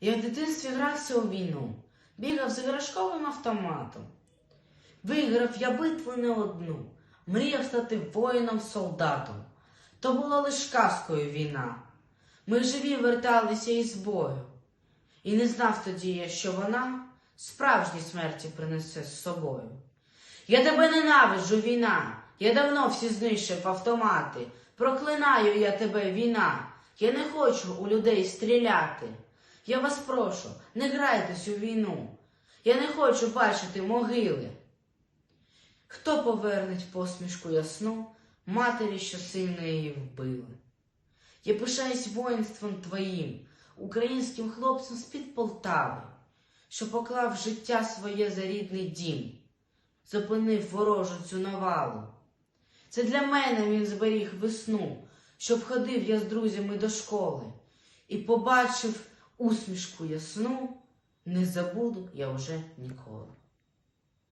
Я в дитинстві грався у війну, бігав з іграшковим автоматом. Виграв я битву не одну, мріяв стати воїном-солдатом. То була лиш казкою війна. Ми живі верталися із бою. І не знав тоді я, що вона справжні смерті принесе з собою. Я тебе ненавиджу, війна. Я давно всі знищив автомати. Проклинаю я тебе, війна. Я не хочу у людей стріляти. Я вас прошу, не грайтесь у війну. Я не хочу бачити могили. Хто повернеть посмішку ясну матері, що сильно її вбили? Я пишаюсь воїнством твоїм, українським хлопцем з-під Полтави, що поклав життя своє за рідний дім, зупинив ворожу цю навалу. Це для мене він зберіг весну, щоб ходив я з друзями до школи і побачив усмішку ясну, не забуду я вже ніколи.